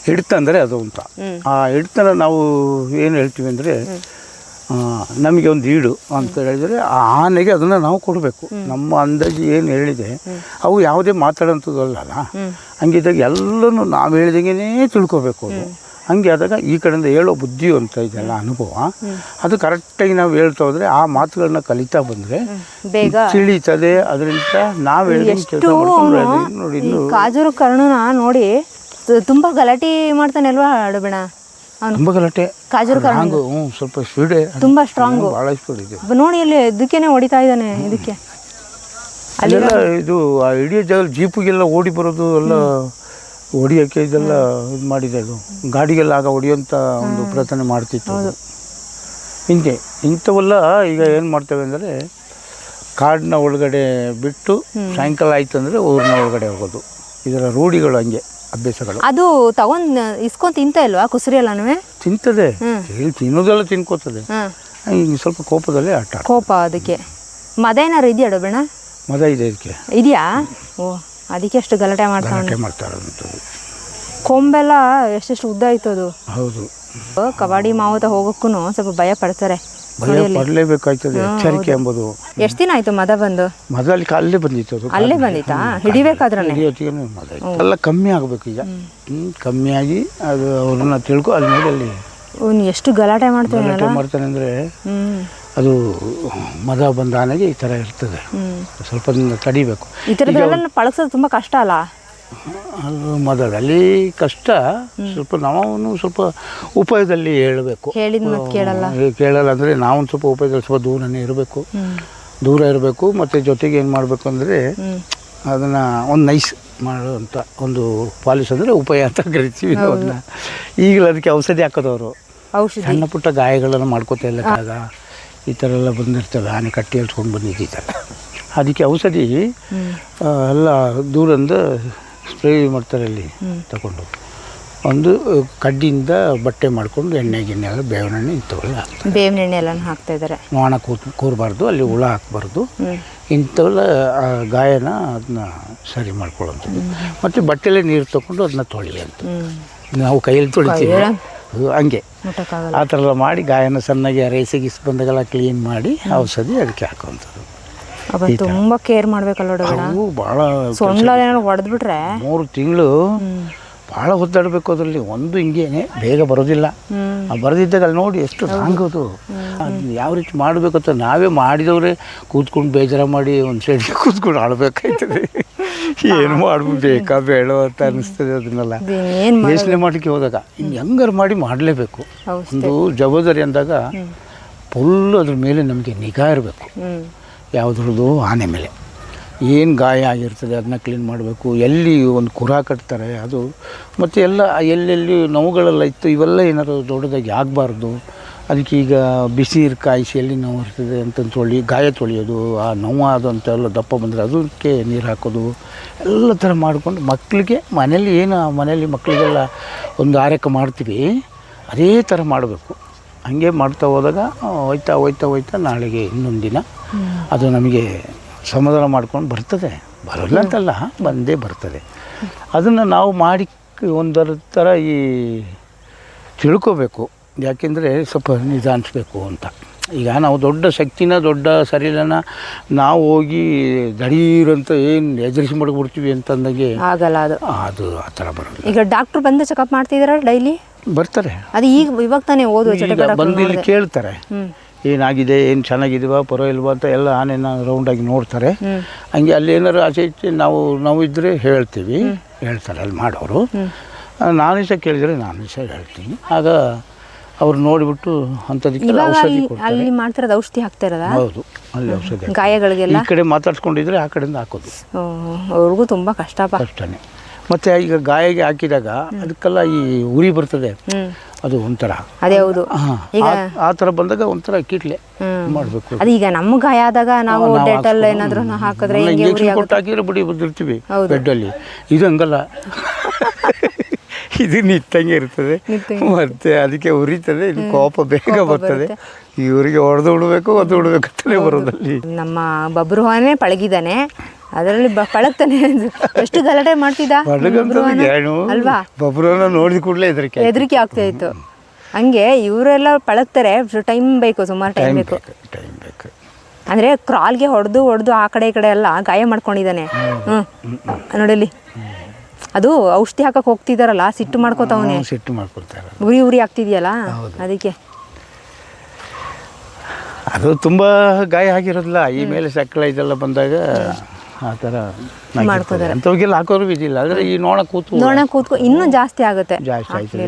ಹಿಡಿತ ಅಂದರೆ ಅದು ಅಂತ. ಆ ಹಿಡಿತನ ನಾವು ಏನು ಹೇಳ್ತೀವಿ ಅಂದರೆ ನಮಗೆ ಒಂದು ಈಡು ಅಂತ ಹೇಳಿದರೆ ಆ ಆನೆಗೆ ಅದನ್ನು ನಾವು ಕೊಡಬೇಕು. ನಮ್ಮ ಅಂದಾಜು ಏನು ಹೇಳಿದೆ ಅವು ಯಾವುದೇ ಮಾತಾಡೋಂಥದ್ದಲ್ಲ. ಹಂಗಿದ್ದಾಗ ಎಲ್ಲನೂ ನಾವು ಹೇಳಿದಂಗೆ ತಿಳ್ಕೊಬೇಕು ಅದು. ಹಂಗೆ ಆದಾಗ ಈ ಕಡೆಯಿಂದ ಹೇಳೋ ಬುದ್ಧಿ ಅಂತ ಇದೆಲ್ಲ ಅನುಭವ ಅದು ಕರೆಕ್ಟಾಗಿ ನಾವು ಹೇಳ್ತಾ ಹೋದರೆ ಆ ಮಾತುಗಳನ್ನ ಕಲಿತಾ ಬಂದರೆ
ಬೇಗ
ತಿಳಿತದೆ ಅದರಿಂದ ನಾವು ಮಾಡ್ಕೊಂಡು ನೋಡಿ
ಕಾಜೂರು ಕರ್ಣನ ನೋಡಿ ತುಂಬ ಗಲಾಟೆ ಮಾಡ್ತಾನೆ ಅಲ್ವಾ ಅಡುಬಿಣ?
ತುಂಬ ಗಲಾಟೆ.
ಕಾಜೂರು ಕರ್ಣ
ಹ್ಞೂ ಸ್ವಲ್ಪ ಸ್ಪೀಡ್
ತುಂಬ ಸ್ಟ್ರಾಂಗು
ಭಾಳ ಸ್ಪೀಡ್ ಇದೆ.
ನೋಡಿ ಇಲ್ಲಿ ಇದಕ್ಕೇನೆ ಹೊಡಿತಾ ಇದ್ದಾನೆ ಇದಕ್ಕೆ
ಅಲ್ಲೆಲ್ಲ ಇದು ಆ ಇಡೀ ಜಾಗ ಜೀಪಿಗೆಲ್ಲ ಓಡಿ ಬರೋದು ಎಲ್ಲ ಹೊಡಿಯೋಕ್ಕೆ ಇದೆಲ್ಲ ಇದು ಮಾಡಿದೆ ಅದು. ಗಾಡಿಗೆಲ್ಲ ಆಗ ಹೊಡಿಯೋಂಥ ಒಂದು ಪ್ರಯತ್ನ ಮಾಡ್ತಿತ್ತು. ಹಿಂದೆ. ಇಂಥವೆಲ್ಲ ಈಗ ಏನು ಮಾಡ್ತೇವೆ ಅಂದರೆ ಕಾಡಿನ ಒಳಗಡೆ ಬಿಟ್ಟು ಸಾಯಂಕಾಲ ಆಯ್ತು ಅಂದರೆ ಊರಿನ ಒಳಗಡೆ ಹೋಗೋದು. ಇದರ ರೂಢಿಗಳು ಹಂಗೆ. ಅಭ್ಯಾಸಗಳು.
ಅದು ತಗೊಂಡ್ ಇಸ್ಕೊಂಡ್ ತಿಂತ ಇಲ್ವಾ ಕುಸ್ರಿ ಎಲ್ಲಾನು
ತಿಂತದೆ. ಹೇಳಿ ತಿನ್ನೋದೆಲ್ಲ ತಿನ್ಕೋತದೆ. ಹಿಂಗೆ ಸ್ವಲ್ಪ ಕೋಪದಲ್ಲೇ ಆಟ ಆಡ್ತದೆ.
ಕೋಪ ಅದಕ್ಕೆ. ಮದ ಏನಾರು ಇದೆಯಾ ಅಡುಬಿಣ
ಮದ ಇದೆ ಇದಕ್ಕೆ.
ಇದೆಯಾ? ಓ ಅದಕ್ಕೆ ಅಷ್ಟು ಗಲಾಟೆ ಮಾಡ್ತಾರೆ
ಗಲಾಟೆ ಮಾಡ್ತಾ ಇರೋದಂಥದ್ದು.
ಕೊಂಬೆಲ್ಲ ಎಷ್ಟೆಷ್ಟು ಉದ್ದ ಆಯ್ತು ಅದು.
ಹೌದು.
ಕಬಡ್ಡಿ ಮಾವುತ ಹೋಗೋಕ್ಕೂ ಸ್ವಲ್ಪ ಭಯ ಪಡ್ತಾರೆ
ಭಯ ಪಡಲೇಬೇಕಾಯ್ತದೆ ಎಚ್ಚರಿಕೆ ಎಂಬುದು.
ಎಷ್ಟು ದಿನ ಆಯ್ತು ಮದ ಬಂದು?
ಮೊದಲು ಅಲ್ಲೇ ಬಂದಿತ್ತು ಅದು.
ಅಲ್ಲೇ ಬಂದಿತ್ತಾ? ಹಿಡಿಬೇಕಾದ್ರೆ
ಹಿಡಿಯೋತ್ತಿಗೆ ಮದ ಇತ್ತು. ಎಲ್ಲ ಕಮ್ಮಿ ಆಗಬೇಕು ಈಗ. ಹ್ಮ್, ಕಮ್ಮಿಯಾಗಿ ಅದು ಅವ್ರನ್ನ ತಿಳ್ಕೊ ಅಲ್ಲಿ ನೋಡಿ ಅಲ್ಲಿ
ಅವ್ನು ಎಷ್ಟು ಗಲಾಟೆ ಮಾಡ್ತಾನೆ
ಗಲಾಟೆ ಮಾಡ್ತಾನೆ ಅಂದರೆ
ಹ್ಮ್.
ಅದು ಮದ ಬಂದ ಆನೆಗೆ ಈ ಥರ ಇರ್ತದೆ.
ಹ್ಮ್.
ಸ್ವಲ್ಪ ಅದನ್ನ ತಡಿಬೇಕು.
ಈ ಥರದ್ದೆಲ್ಲ ಪಳಗ್ಸೋದು ತುಂಬಾ ಕಷ್ಟ ಅಲ್ಲ?
ಅದು ಮೊದಲಲ್ಲಿ ಕಷ್ಟ. ಸ್ವಲ್ಪ ನಾವು ಸ್ವಲ್ಪ ಉಪಾಯದಲ್ಲಿ ಹೇಳಬೇಕು.
ಹೇಳಿದ ಕೇಳಲ್ಲ.
ಕೇಳಲ್ಲ ಅಂದರೆ ನಾವು ಸ್ವಲ್ಪ ಉಪಾಯದಲ್ಲಿ ಸ್ವಲ್ಪ ದೂರನೇ ಇರಬೇಕು. ದೂರ ಇರಬೇಕು ಮತ್ತು ಜೊತೆಗೆ ಏನು ಮಾಡಬೇಕು ಅಂದರೆ ಅದನ್ನು ಒಂದು ನೈಸ್ ಮಾಡುವಂಥ ಒಂದು ಪಾಲಿಸ್ ಅಂದರೆ ಉಪಾಯ ಅಂತ ಕರಿತೀವಿ ಅದನ್ನ. ಈಗಲೂ ಅದಕ್ಕೆ ಔಷಧಿ ಹಾಕೋದವರು.
ಔಷಧಿ.
ಸಣ್ಣ ಪುಟ್ಟ ಗಾಯಗಳನ್ನು ಮಾಡ್ಕೋತಾ ಇಲ್ಲ ಆಗ ಈ ಥರ ಎಲ್ಲ ಬಂದಿರ್ತವೆ ಆನೆ ಕಟ್ಟಿ ಹೇಳ್ಸ್ಕೊಂಡು ಬಂದಿದ್ದೀತಲ್ಲ ಅದಕ್ಕೆ ಔಷಧಿ ಎಲ್ಲ ದೂರಿಂದ ಸ್ಪ್ರೇ ಮಾಡ್ತಾರೆ ಅಲ್ಲಿ ತಗೊಂಡು. ಒಂದು ಕಡ್ಡಿಯಿಂದ ಬಟ್ಟೆ ಮಾಡಿಕೊಂಡು ಎಣ್ಣೆ ಗಿಣ್ಣೆ ಎಲ್ಲ ಬೇವಿನ ಎಣ್ಣೆ ಇಂಥವೆಲ್ಲ ಹಾಕ್ತಾರೆ.
ಬೇವಿನ ಎಣ್ಣೆ ಎಲ್ಲ ಹಾಕ್ತಾ ಇದ್ದಾರೆ.
ನೋಣ ಕೂತ್ ಕೂರಬಾರ್ದು ಅಲ್ಲಿ ಹುಳ ಹಾಕ್ಬಾರ್ದು. ಇಂಥವೆಲ್ಲ ಗಾಯನ ಅದನ್ನ ಸರಿ ಮಾಡ್ಕೊಳ್ಳೋಂಥದ್ದು. ಮತ್ತು ಬಟ್ಟೆಲೆ ನೀರು ತಗೊಂಡು ಅದನ್ನ ತೊಳಿ
ಅಂತ.
ನಾವು ಕೈಯಲ್ಲಿ ತೊಳಿತೀವಿ. ಹಂಗೆ. ಆ ಥರ ಎಲ್ಲ ಮಾಡಿ ಗಾಯನ ಸಣ್ಣಗೆ ರೇಸಿಗೆ ಗೀಸ್ ಬಂದಾಗೆಲ್ಲ ಕ್ಲೀನ್ ಮಾಡಿ ಔಷಧಿ ಅದಕ್ಕೆ ಹಾಕುವಂಥದ್ದು.
ತುಂಬಾ ಕೇರ್ ಮಾಡ್ಬೇಕಲ್ಲ ಬೇಡ
ಅವು ಭಾಳ
ಏನಾದ್ರು ಹೊಡೆದ್ಬಿಟ್ರೆ
ಮೂರು ತಿಂಗಳು
ಬಹಳ
ಭಾಳ ಒದ್ದಾಡಬೇಕು ಅದರಲ್ಲಿ. ಒಂದು ಹಿಂಗೇನೆ ಬೇಗ ಬರೋದಿಲ್ಲ.
ಹ್ಮ್.
ಆ ಬರೆದಿದ್ದಾಗ ಅಲ್ಲಿ ನೋಡಿ ಎಷ್ಟು ರಾಂಗೋದು ಅದು ಯಾವ ರೀತಿ ಮಾಡಬೇಕು ಅಂತ ನಾವೇ ಮಾಡಿದವರೇ ಕೂತ್ಕೊಂಡು ಬೇಜಾರ ಮಾಡಿ ಒಂದು ಸೈಡ್ ಕೂತ್ಕೊಂಡು ಆಡಬೇಕಾಯ್ತದೆ. ಏನು ಮಾಡ್ಬೇಕು? ಬೇಕಾ ಬೇಡ ಅಂತ ಅನಿಸ್ತದೆ ಅದನ್ನೆಲ್ಲ.
ಏನ್
ಯೋಚನೆ ಮಾಡಲಿಕ್ಕೆ ಹೋದಾಗ ಇನ್ನು ಹೆಂಗಾರು ಮಾಡಿ ಮಾಡಲೇಬೇಕು.
ಹೌದು
ಒಂದು ಜವಾಬ್ದಾರಿ ಅಂದಾಗ ಫುಲ್ ಅದ್ರ ಮೇಲೆ ನಮಗೆ ನಿಗಾ ಇರಬೇಕು.
ಹ್ಮ್.
ಯಾವುದ್ರದ್ದು ಆನೆ ಮೇಲೆ. ಏನು ಗಾಯ ಆಗಿರ್ತದೆ ಅದನ್ನ ಕ್ಲೀನ್ ಮಾಡಬೇಕು, ಎಲ್ಲಿ ಒಂದು ಕುರ ಕಟ್ತಾರೆ, ಅದು ಮತ್ತು ಎಲ್ಲ ಎಲ್ಲೆಲ್ಲಿ ನೋವುಗಳೆಲ್ಲ ಇತ್ತು, ಇವೆಲ್ಲ ಏನಾದ್ರು ದೊಡ್ಡದಾಗಿ ಆಗಬಾರ್ದು. ಅದಕ್ಕೆ ಈಗ ಬಿಸಿನೀರು ಕಾಯಿಸಿ ಎಲ್ಲಿ ನೋವು ಇರ್ತದೆ ಅಂತಂದು ತೊಳಿ, ಗಾಯ ತೊಳೆಯೋದು, ಆ ನೋವು ಆದಂಥ ಎಲ್ಲ ದಪ್ಪ ಬಂದರೆ ಅದಕ್ಕೆ ನೀರು ಹಾಕೋದು, ಎಲ್ಲ ಥರ ಮಾಡಿಕೊಂಡು ಮಕ್ಕಳಿಗೆ ಮನೇಲಿ ಏನು, ಮನೇಲಿ ಮಕ್ಕಳಿಗೆಲ್ಲ ಒಂದು ಆರೈಕೆ ಮಾಡ್ತೀವಿ, ಅದೇ ಥರ ಮಾಡಬೇಕು. ಹಂಗೆ ಮಾಡ್ತಾ ಹೋದಾಗ ಹೋಯ್ತಾ ಹೋಯ್ತಾ ಹೋಯ್ತಾ ನಾಳೆಗೆ ಇನ್ನೊಂದು ದಿನ ಅದು ನಮಗೆ ಸಮಾಧಾನ ಮಾಡ್ಕೊಂಡು ಬರ್ತದೆ. ಬರಲ್ಲ. ಅಂತಲ್ಲ ಬಂದೇ ಬರ್ತದೆ. ಅದನ್ನು ನಾವು ಮಾಡಿ ಒಂದರ ಥರ ಈ ತಿಳ್ಕೋಬೇಕು. ಯಾಕೆಂದರೆ ಸ್ವಲ್ಪ ನಿಧಾನಿಸ್ಬೇಕು ಅಂತ. ಈಗ ನಾವು ದೊಡ್ಡ ಶಕ್ತಿನ ದೊಡ್ಡ ಶರೀರನ ನಾವು ಹೋಗಿ ದಡೀರಂತ ಏನು ಎದುರಿಸಿ ಮಾಡ್ಕೊಡ್ತೀವಿ ಅಂತಂದಾಗೆ
ಆಗಲ್ಲ ಅದು.
ಅದು ಆ ಥರ ಬರೋಲ್ಲ
ಈಗ ಡಾಕ್ಟ್ರು ಬಂದು ಚೆಕಪ್ ಮಾಡ್ತಿದ್ದಾರೆ ಡೈಲಿ
ಬರ್ತಾರೆ.
ಅದು ಈಗ ಇವಾಗ ತಾನೇ ಓದುವ
ಬಂದು ಇಲ್ಲಿ ಕೇಳ್ತಾರೆ. ಏನಾಗಿದೆ ಏನು ಚೆನ್ನಾಗಿದೀವ ಪರೋ ಇಲ್ವ ಅಂತ ಎಲ್ಲ ಆನೆನ ರೌಂಡಾಗಿ ನೋಡ್ತಾರೆ. ಹಂಗೆ ಅಲ್ಲಿ ಏನಾರು ಆಚೆ ಈಚೆ ನಾವು ನಾವು ಇದ್ದರೆ ಹೇಳ್ತೀವಿ. ಹೇಳ್ತಾರೆ ಅಲ್ಲಿ ಮಾಡೋರು. ನಾನು ಸಹ ಕೇಳಿದರೆ ನಾನು ಸಹ ಹೇಳ್ತೀನಿ. ಆಗ ಅವ್ರು ನೋಡಿಬಿಟ್ಟು ಅಂಥದಕ್ಕೆ ಔಷಧಿ ಕೊಡ್ತಾರೆ.
ಅಲ್ಲಿ ಮಾಡ್ತಿರೋದು ಔಷಧಿ ಹಾಕ್ತಾ ಇರೋದಾ?
ಹೌದು ಅಲ್ಲಿ ಔಷಧಿ
ಗಾಯಗಳಿಗೆಲ್ಲ?
ಈ ಕಡೆ ಮಾತಾಡ್ಸ್ಕೊಂಡಿದ್ರೆ ಆ ಕಡೆಯಿಂದ ಹಾಕೋದು.
ಅವ್ರಿಗೂ ತುಂಬ ಕಷ್ಟ
ಕಷ್ಟನೇ. ಮತ್ತು ಈಗ ಗಾಯಗೆ ಹಾಕಿದಾಗ ಅದಕ್ಕೆಲ್ಲ ಈ ಉರಿ ಬರ್ತದೆ.
ಹ್ಮ್.
ಅದು ಒಂಥರ.
ಅದೇ ಹೌದು.
ಈಗ ಆ ಥರ ಬಂದಾಗ ಒಂಥರ ಕಿಟ್ಲೆ ಮಾಡ್ಬೇಕು.
ಅದು ಈಗ ನಮ್ಮ ಗಾಯ ಆದಾಗ ನಾವು ಡೆಟಲ್ ಏನಾದ್ರೂ ಹಾಕಿದ್ರೆ ಹಿಂಗೆ ಉರಿ
ಇಂಜೆಕ್ಷನ್ ಕೊಟ್ಟು ಹಾಕಿದ್ರೆ ಬಿಡಿ ಬಂದಿರ್ತೀವಿ
ಹೌದು.
ಬೆಡ್ಡಲ್ಲಿ. ಇದು ಹಂಗಲ್ಲ. ಇದು ನಿತ್ತಂಗೆ ಇರ್ತದೆ.
ನಿತ್ತಂಗೆ
ಮತ್ತೆ ಅದಕ್ಕೆ ಉರಿತದೆ ಇದು ಕೋಪ ಬೇಗ ಬರ್ತದೆ. ಇವರಿಗೆ ಹೊಡೆದು ಬಿಡಬೇಕು ಅದು ಬಿಡಬೇಕು ಅಂತಲೇ ಬರೋದಲ್ಲಿ.
ನಮ್ಮ ಬಬ್ರುವಾನೇ ಪಳಗಿದಾನೆ. ಅದರಲ್ಲಿ ಪಳಕ್ತಾನೆ ಪಳಗ್ತಾನೆ ಎಷ್ಟು ಗಲಾಟೆ ಮಾಡ್ತಿದ್ದ? ಅಲ್ವಾ?
ಬೊಬ್ಬರನ್ನ ನೋಡಿದ ಕೂಡಲೇ ಹೆದರಿಕೆ
ಹೆದರಿಕೆ ಆಗ್ತಾ ಇತ್ತು. ಹಂಗೆ ಇವರೆಲ್ಲ ಪಳಗ್ತಾರೆ ಟೈಮ್ ಬೇಕು ಸುಮಾರು ಟೈಮ್ ಬೇಕು.
ಟೈಮ್ ಬೇಕು.
ಅಂದ್ರೆ ಕ್ರಾಲ್ಗೆ ಹೊಡೆದು ಹೊಡೆದು ಆ ಕಡೆ ಈ ಕಡೆ ಎಲ್ಲ ಗಾಯ ಮಾಡ್ಕೊಂಡಿದ್ದಾನೆ. ಹ್ಮ್ ನೋಡಲಿ ಅದು ಔಷಧಿ ಹಾಕಕ್ ಹೋಗ್ತಿದಾರಲ್ಲ ಸಿಟ್ಟು ಮಾಡ್ಕೋತಾವನೆ.
ಸಿಟ್ಟು ಮಾಡ್ಕೊಳ್ತಾರೆ.
ಉರಿ ಉರಿ ಆಗ್ತಿದ್ಯಲ್ಲ? ಅದಕ್ಕೆ.
ಅದು ತುಂಬಾ ಗಾಯ ಆಗಿರೋದಿಲ್ಲ. ಈ ಮೇಲೆ ಸಕ್ಕಳ ಇದೆಲ್ಲ ಬಂದಾಗ ಆ ಥರ
ಮಾಡ್ಕೋತಾರೆ.
ಅಂಥವ್ರಿಗೆಲ್ಲ ಹಾಕೋರು ಇದಿಲ್ಲ ಆದರೆ ಈ ನೋಣ ಕೂತು
ನೋಣ ಕೂತ್ಕೊ ಇನ್ನೂ ಜಾಸ್ತಿ ಆಗುತ್ತೆ.
ಜಾಸ್ತಿ ಆಯ್ತದೆ.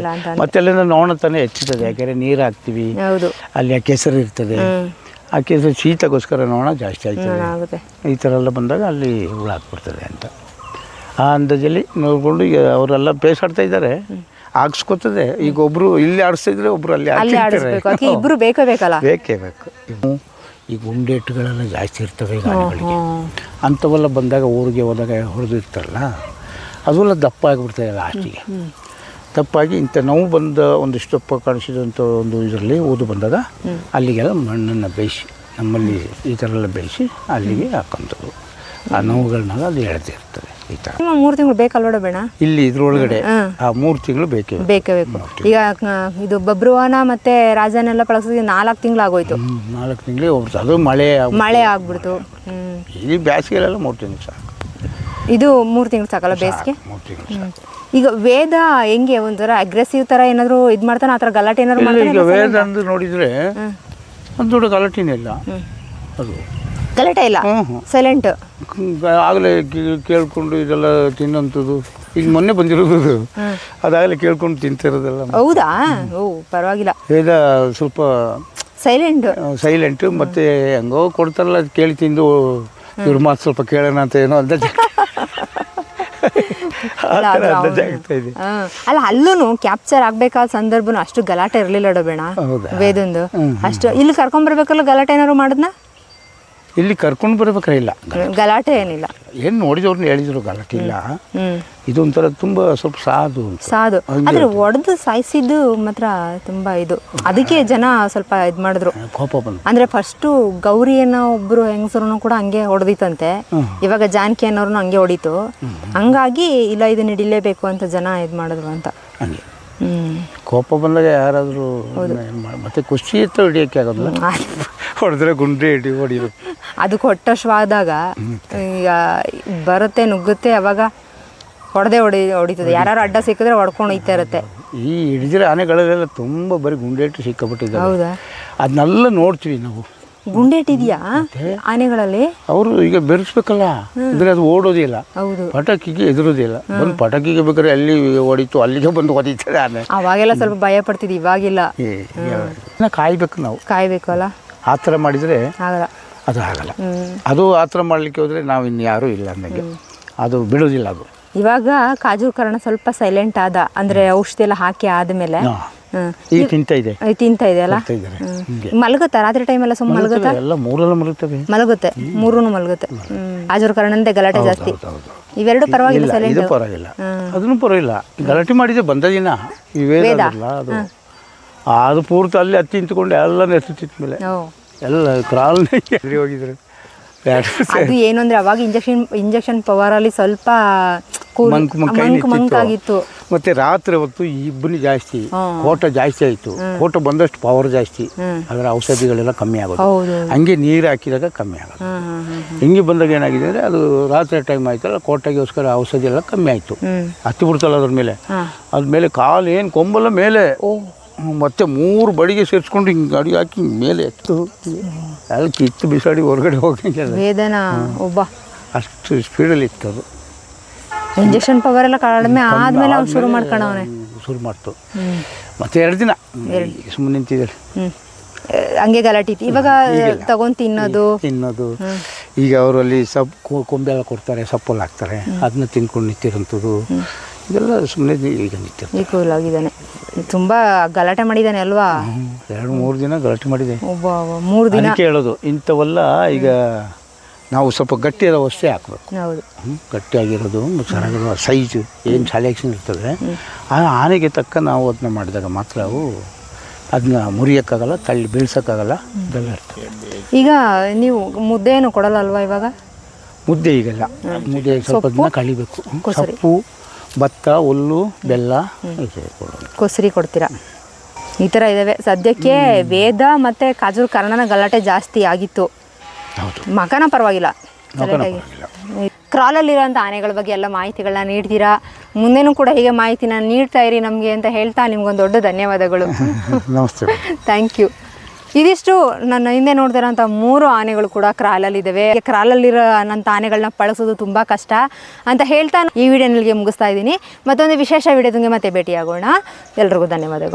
ಅಂತ
ನೋಣ ತಾನೇ ಹೆಚ್ಚುತ್ತದೆ. ಯಾಕೆಂದರೆ ನೀರು ಹಾಕ್ತೀವಿ.
ಹೌದು.
ಅಲ್ಲಿ ಆ ಕೆಸರು ಇರ್ತದೆ. ಆ ಕೆಸರು ಶೀತಗೋಸ್ಕರ ನೋಣ ಜಾಸ್ತಿ ಆಯ್ತದೆ. ಈ ಥರ ಎಲ್ಲ ಬಂದಾಗ ಅಲ್ಲಿ ಹುಳ ಹಾಕ್ಬಿಡ್ತದೆ ಅಂತ. ಆ ಅಂದಾಜಲ್ಲಿ ನೋಡಿಕೊಂಡು ಈಗ ಅವರೆಲ್ಲ ಬೇಸಾಡ್ತಾ ಇದ್ದಾರೆ. ಹಾಕ್ಸ್ಕೊತದೆ. ಈಗ ಒಬ್ರು ಇಲ್ಲಿ ಆಡಿಸ್ತಿದ್ರೆ ಒಬ್ರು ಅಲ್ಲಿ
ಇಬ್ಬರು ಬೇಕೇ ಬೇಕಲ್ಲ?
ಬೇಕೇ ಬೇಕು. ಈ ಗುಂಡೇಟುಗಳೆಲ್ಲ ಜಾಸ್ತಿ ಇರ್ತವೆ ಈಗ
ಹಣ್ಣುಗಳಿಗೆ.
ಅಂಥವೆಲ್ಲ ಬಂದಾಗ ಊರಿಗೆ ಹೋದಾಗ ಹೊಡೆದಿರ್ತಾರಲ್ಲ ಅದೆಲ್ಲ ದಪ್ಪ ಆಗಿಬಿಡ್ತದೆ ಲಾಸ್ಟಿಗೆ ತಪ್ಪಾಗಿ ಇಂಥ ನೋವು ಬಂದ ಒಂದಿಷ್ಟು ದಪ್ಪ ಕಾಣಿಸಿದಂಥ ಒಂದು ಇದರಲ್ಲಿ ಓದು ಬಂದಾಗ ಅಲ್ಲಿಗೆಲ್ಲ ಮಣ್ಣನ್ನು ಬೇಯಿಸಿ ನಮ್ಮಲ್ಲಿ ಈ ಥರ ಎಲ್ಲ ಬೇಯಿಸಿ ಅಲ್ಲಿಗೆ ಹಾಕೊಂತದ್ದು. ಆ ನೋವುಗಳನ್ನೆಲ್ಲ ಅದು ಎಳೆದಿರ್ತದೆ
ನಿಮ್ಮ ಮೂರು ತಿಂಗಳು ಬೇಕಲ್ವಡ ಬೇಡ
ಇಲ್ಲಿ ಇದ್ರೊಳಗಡೆ. ಆ ಮೂರು ತಿಂಗಳು ಬೇಕೇ? ಬೇಕು.
ಬೇಕೇ. ಈಗ ಇದು ಬಬ್ರುವಾನ ಮತ್ತೆ ರಾಜನೆಲ್ಲ ಪಳಗಿಸಿದ ನಾಲ್ಕು ತಿಂಗಳು ಆಗೋಯ್ತು
ನಾಲ್ಕು ತಿಂಗಳಿಗೆ ಹೋಗ್ಬಿಡ್ತು. ಅದು ಮಳೆ
ಮಳೆ ಆಗ್ಬಿಡ್ತು. ಇಲ್ಲಿ
ಈ ಬೇಸಿಗೆಲೆಲ್ಲ ಮೂರು ತಿಂಗಳು ಸಾಕು.
ಇದು ಮೂರು ತಿಂಗಳು ಸಾಕಲ್ಲ ಬೇಸಿಗೆ?
ಮೂರು ತಿಂಗಳು
ಈಗ ವೇದ ಹೆಂಗೆ? ಒಂಥರ ಅಗ್ರೆಸಿವ್ ಥರ ಏನಾದರೂ ಇದು ಮಾಡ್ತಾನೆ? ಆ ಥರ ಗಲಾಟೆ ಏನಾದ್ರು
ಇಲ್ಲ,
ಮಾಡ್ತಾನೆ?
ಈಗ ವೇದ ಅಂದು ನೋಡಿದರೆ ಒಂದು ದೊಡ್ಡ ಗಲಾಟೆನೇ ಇಲ್ಲ. ಅದು
ಗಲಾಟೆ ಇಲ್ಲ. ಸೈಲೆಂಟ್
ಆಗಲೇ ಕೇಳ್ಕೊಂಡು ಇದೆಲ್ಲ ತಿನ್ನಂತದ್ದು ಈಗ ಮೊನ್ನೆ ಬಂದಿರೋದು. ಅದು. ಅದಾಗಲೇ ಕೇಳ್ಕೊಂಡು ತಿಂತಿರೋದಲ್ಲ
ಹೌದಾ? ಓ ಪರವಾಗಿಲ್ಲ.
ಇದ ಸ್ವಲ್ಪ
ಸೈಲೆಂಟ್
ಸೈಲೆಂಟ್ ಮತ್ತೆ ಹೆಂಗೋ ಕೊಡ್ತಾರಲ್ಲ ಅದು ಕೇಳಿ ತಿಂದು ಇವ್ರ ಮಾತು ಸ್ವಲ್ಪ ಕೇಳೋಣ ಅಂತ ಏನೋ ಅಂದ
ಅಲ್ಲ ಅಲ್ಲೂ ಕ್ಯಾಪ್ಚರ್ ಆಗ್ಬೇಕಾದ ಸಂದರ್ಭನು ಅಷ್ಟು ಗಲಾಟೆ ಇರಲಿಲ್ಲ ಡೋಬೇಣ?
ವೇದೊಂದು.
ವೇದಂದು ಅಷ್ಟು ಇಲ್ಲಿ ಕರ್ಕೊಂಡ್ ಬರ್ಬೇಕಲ್ಲ ಗಲಾಟೆ ಏನಾದ್ರು ಮಾಡಿದ್ನ?
ಇಲ್ಲಿ ಕರ್ಕೊಂಡು ಬರ್ಬೇಕಾರೆ ಇಲ್ಲ.
ಗಲಾಟೆ ಏನಿಲ್ಲ.
ಏನು ನೋಡಿದವ್ರನ್ನ ಹೇಳಿದ್ರು ಗಲಾಟೆ ಇಲ್ಲ. ಇದೊಂಥರ ತುಂಬ ಸ್ವಲ್ಪ ಸಾಧು ಸಾಧು.
ಅಂದ್ರೆ ಆದ್ರೆ ಒಡೆದು ಸಾಯಿಸಿದ್ದು ಮಾತ್ರ ತುಂಬಾ ಇದು. ಅದಕ್ಕೆ ಜನ ಸ್ವಲ್ಪ ಇದ್ ಮಾಡಿದ್ರು.
ಕೋಪ ಬಂದ್
ಅಂದ್ರೆ ಫಸ್ಟು ಗೌರಿ ಅನ್ನೋ ಒಬ್ರು ಹೆಂಗಸರು ಕೂಡ ಹಂಗೆ ಹೊಡೆದಿತ್ತಂತೆ. ಇವಾಗ ಜಾನಕಿ ಅನ್ನೋರ್ನು ಹಂಗೆ ಹೊಡಿತು. ಹಂಗಾಗಿ ಇಲ್ಲ ಇದನ್ನ ಹಿಡಿಲೇಬೇಕು ಅಂತ ಜನ ಇದ್ ಮಾಡಿದ್ರು ಅಂತ.
ಹಂಗೆ. ಕೋಪ ಬಂದಾಗ ಯಾರಾದರೂ ಮತ್ತೆ ಖುಷಿ ಇತ್ತು ಹಿಡಿಯೋಕ್ಕೆ ಆಗೋದಿಲ್ಲ. ಹೊಡೆದ್ರೆ ಗುಂಡ್ರಿ ಹಿಡಿ ಹೊಡಿಯೋದು.
ಅದು ಕೊಟ್ಟಶ್ವಾದಾಗ ಈಗ ಬರುತ್ತೆ ನುಗ್ಗುತ್ತೆ ಅವಾಗ ಹೊಡೆದೆ ಹೊಡಿ ಹೊಡಿತದೆ. ಯಾರು ಅಡ್ಡ ಸಿಕ್ಕಿದ್ರೆ ಹೊಡ್ಕೊಂಡು ಹೋಯ್ತಾ ಇರುತ್ತೆ.
ಈ ಹಿಡಿದ್ರೆ ಆನೆಗಳಲ್ಲೆಲ್ಲ ತುಂಬ ಬರೀ ಗುಂಡೇಟು ಸಿಕ್ಕಾಬಿಟ್ಟಿದ್ದಾರೆ
ಹೌದಾ?
ಅದನ್ನೆಲ್ಲ ನೋಡ್ತೀವಿ ನಾವು.
ಗುಂಡೇಟಿದ್ಯಾ ಆನೆಗಳಲ್ಲಿ?
ಅವರು ಈಗ ಬೆರೆಸ್ಬೇಕಲ್ಲ? ಅಂದ್ರೆ ಅದು ಓಡೋದಿಲ್ಲ
ಹೌದು.
ಪಟಾಕಿಗೆ ಎದುರೋದಿಲ್ಲ ಬಂದು ಪಟಾಕಿಗೆ ಬೇಕಾದ್ರೆ ಅಲ್ಲಿ ಹೊಡಿತು ಅಲ್ಲಿಗೆ ಬಂದು ಹೊಡಿತಾರೆ ಆನೆ.
ಅವಾಗೆಲ್ಲ ಸ್ವಲ್ಪ ಭಯ ಪಡ್ತಿದ್ವಿ ಇವಾಗಿಲ್ಲ.
ಕಾಯ್ಬೇಕು ನಾವು.
ಕಾಯ್ಬೇಕಲ್ಲ ಆತರ
ಆ ಥರ ಮಾಡಿದರೆ
ಆಗಲ್ಲ.
ಅದು ಆಗಲ್ಲ. ಅದು ಆ ಥರ ಮಾಡಲಿಕ್ಕೆ ಹೋದರೆ ನಾವು ಇನ್ನು ಯಾರೂ ಇಲ್ಲ ಅಂದಂಗೆ. ಅದು ಬಿಡೋದಿಲ್ಲ ಅದು.
ಇವಾಗ ಕಾಜು ಕರ್ಣ ಸ್ವಲ್ಪ ಸೈಲೆಂಟ್ ಆದ ಅಂದ್ರೆ ಔಷಧಿ ಎಲ್ಲ ಹಾಕಿ ಆದ್ಮೇಲೆ
ಈಗ ತಿಂತಾ ಇದೆ.
ಅದು ತಿಂತಾ ಇದೆಯಲ್ಲ
ತಿಂತಾ ಇದ್ದಾರೆ.
ಮಲಗುತ್ತಾ ರಾತ್ರಿ ಟೈಮೆಲ್ಲ ಸುಮ್ಮನೆ ಮಲಗುತ್ತಾ?
ಎಲ್ಲ ಮೂರೆಲ್ಲ ಮಲಗ್ತವೆ
ಮಲಗುತ್ತೆ. ಮೂರೂ ಮಲಗುತ್ತೆ. ಹ್ಮ್. ಕಾರಣದಿಂದ ಕರ್ಣಂದೆ ಗಲಾಟೆ ಜಾಸ್ತಿ. ಇವೆರಡು ಪರವಾಗಿಲ್ಲ
ಇಲ್ಲ
ಸೈಲೆಂಟ್
ಇದು ಪರವಾಗಿಲ್ಲ. ಅದನ್ನು ಪರವಾಗಿಲ್ಲ. ಗಲಾಟೆ ಮಾಡಿದೆ ಬಂದ ದಿನ ಈ ವೇದ ಅದಲ್ಲ ಅದು. ಅದು ಪೂರ್ತಿ ಅಲ್ಲಿ ಹತ್ತಿ ನಿಂತ್ಕೊಂಡು ಎಲ್ಲ ನೆತ್ತಿತ್ತ ಮೇಲೆ.
ಓ.
ಎಲ್ಲ ಕ್ರಾಲ್ ಹೋಗಿದ್ರು.
ಅದು ಏನು ಅಂದ್ರೆ ಅವಾಗ ಇಂಜೆಕ್ಷನ್ ಇಂಜೆಕ್ಷನ್ ಪವರ್ ಅಲ್ಲಿ ಸ್ವಲ್ಪ
ಮಂಕ್ ಮಂಕ್
ಮಂಕ್ ಮಂಕ್ ಆಗಿತ್ತು.
ಮತ್ತೆ ರಾತ್ರಿ ಹೊತ್ತು ಇಬ್ಬನಿ ಜಾಸ್ತಿ ಕೋಟ ಜಾಸ್ತಿ ಆಯಿತು. ಕೋಟ ಬಂದಷ್ಟು ಪವರ್ ಜಾಸ್ತಿ. ಅದರ ಔಷಧಿಗಳೆಲ್ಲ ಕಮ್ಮಿ ಆಗೋದು.
ಹೌದು
ಹಂಗೆ ನೀರು ಹಾಕಿದಾಗ ಕಮ್ಮಿ ಆಗೋದು. ಹಿಂಗೆ ಬಂದಾಗ ಏನಾಗಿದೆ ಅಂದರೆ ಅದು ರಾತ್ರಿ ಟೈಮ್ ಆಯ್ತಲ್ಲ ಕೋಟೆಗೋಸ್ಕರ ಔಷಧಿ ಎಲ್ಲ ಕಮ್ಮಿ ಆಯಿತು. ಹತ್ತಿ ಬಿಡ್ತಲ್ಲ ಅದ್ರ ಮೇಲೆ.
ಅದ್ಮೇಲೆ
ಅದ್ರ ಮೇಲೆ ಕಾಲು ಏನು ಕೊಂಬಲ್ಲ ಮೇಲೆ. ಮತ್ತೆ ಮೂರು ಬಡಿಗೆ ಸೇರಿಸ್ಕೊಂಡು ಹಿಂಗೆ ಗಾಡಿ ಹಾಕಿ ಹಿಂಗ್ ಮೇಲೆ ಎತ್ತು ಅಲ್ಲಿ ಕಿತ್ತು ಬಿಸಾಡಿ ಹೊರಗಡೆ ಹೋಗಂಗಿಲ್ಲ
ವೇದನಾ ಒಬ್ಬ.
ಅಷ್ಟು ಸ್ಪೀಡಲ್ಲಿ ಇತ್ತು ಅದು.
ಇಂಜೆಕ್ಷನ್ ಪವರ್ ಎಲ್ಲ ಕಡಿಮೆ ಆದ್ಮೇಲೆ ಅವ್ನು ಶುರು ಮಾಡ್ಕೊಂಡವನೆ
ಶುರು ಮಾಡ್ತು. ಮತ್ತೆ ಎರಡು ದಿನ. ಸುಮ್ಮನೆ ನಿಂತಿದ್ದಾರೆ
ಹಂಗೆ ಗಲಾಟಿ ಇವಾಗ ತಗೊಂಡ್ ತಿನ್ನೋದು.
ತಿನ್ನೋದು. ಈಗ ಅವರಲ್ಲಿ ಸೊಪ್ಪು ಕೊಂಬೆ ಕೊಂಬೆಲ್ಲ ಕೊಡ್ತಾರೆ ಸಪ್ಪಲ್ಲಿ ಹಾಕ್ತಾರೆ. ಅದನ್ನ ತಿನ್ಕೊಂಡು ನಿಂತಿರೋಂಥದ್ದು. ಇದೆಲ್ಲ ಸುಮ್ಮನೆ ಈಗ ನಿಂತಿರ್ತಾರೆ.
ಕೂಲ್ ಆಗಿದ್ದಾನೆ. ತುಂಬಾ ಗಲಾಟೆ ಮಾಡಿದ್ದಾನೆ ಅಲ್ವಾ?
ಎರಡು ಮೂರು ದಿನ ಗಲಾಟೆ ಮಾಡಿದೆ.
ಮೂರು ದಿನ.
ಕೇಳೋದು ಇಂಥವೆಲ್ಲ ಈಗ ನಾವು ಸ್ವಲ್ಪ ಗಟ್ಟಿಯಾದ ವಸ್ತೇ ಹಾಕಬೇಕು.
ಹೌದು.
ಗಟ್ಟಿಯಾಗಿರೋದು ಚೆನ್ನಾಗಿರೋ ಸೈಜು ಏನು ಸೆಲೆಕ್ಷನ್ ಇರ್ತದೆ ಆ ಆನೆಗೆ ತಕ್ಕ ನಾವು ಅದನ್ನ ಮಾಡಿದಾಗ ಮಾತ್ರ ಅವು ಅದನ್ನ ಮುರಿಯೋಕ್ಕಾಗಲ್ಲ ತಳ್ಳಿ ಬೀಳ್ಸೋಕ್ಕಾಗಲ್ಲ ಇದೆಲ್ಲ ಇರ್ತದೆ.
ಈಗ ನೀವು ಮುದ್ದೆ ಏನು ಕೊಡಲ್ಲ ಅಲ್ವಾ ಇವಾಗ?
ಮುದ್ದೆ ಈಗಲ್ಲ ಮುದ್ದೆ ಸ್ವಲ್ಪ ದಿನ ಕಳಿಬೇಕು
ಕೊಸರಿ.
ಸೊಪ್ಪು ಭತ್ತ ಹುಲ್ಲು ಬೆಲ್ಲ ಕೊಡೋದು.
ಕೊಸರಿ ಕೊಡ್ತೀರಾ? ಈ ಥರ ಇದ್ದಾವೆ ಸದ್ಯಕ್ಕೆ ವೇದ ಮತ್ತು ಕಾಜೂರು ಕರ್ಣನ ಗಲಾಟೆ ಜಾಸ್ತಿ ಆಗಿತ್ತು. ಮಕನ ಪರವಾಗಿಲ್ಲ. ಕ್ರಾಲಲ್ಲಿರೋಂಥ ಆನೆಗಳ ಬಗ್ಗೆ ಎಲ್ಲ ಮಾಹಿತಿಗಳನ್ನ ನೀಡ್ತೀರಾ? ಮುಂದೆನೂ ಕೂಡ ಹೀಗೆ ಮಾಹಿತಿನ ನೀಡ್ತಾ ಇರಿ ನಮಗೆ ಅಂತ ಹೇಳ್ತಾ ನಿಮ್ಗೊಂದು ದೊಡ್ಡ ಧನ್ಯವಾದಗಳು.
ನಮಸ್ತೆ
ಥ್ಯಾಂಕ್ ಯು ಇದಿಷ್ಟು ನನ್ನ ಹಿಂದೆ ನೋಡ್ತಿರೋಂಥ ಮೂರು ಆನೆಗಳು ಕೂಡ ಕ್ರಾಲಲ್ಲಿದ್ದಾವೆ. ಕ್ರಾಲಲ್ಲಿರೋ ಅನ್ನಂಥ ಆನೆಗಳನ್ನ ಪಳಸೋದು ತುಂಬ ಕಷ್ಟ ಅಂತ ಹೇಳ್ತಾ ಈ ವಿಡಿಯೋನಲ್ಲಿಗೆ ಮುಗಿಸ್ತಾ ಇದ್ದೀನಿ. ಮತ್ತೊಂದು ವಿಶೇಷ ವಿಡಿಯೋದಂಗೆ ಮತ್ತೆ ಭೇಟಿಯಾಗೋಣ. ಎಲ್ರಿಗೂ ಧನ್ಯವಾದಗಳು.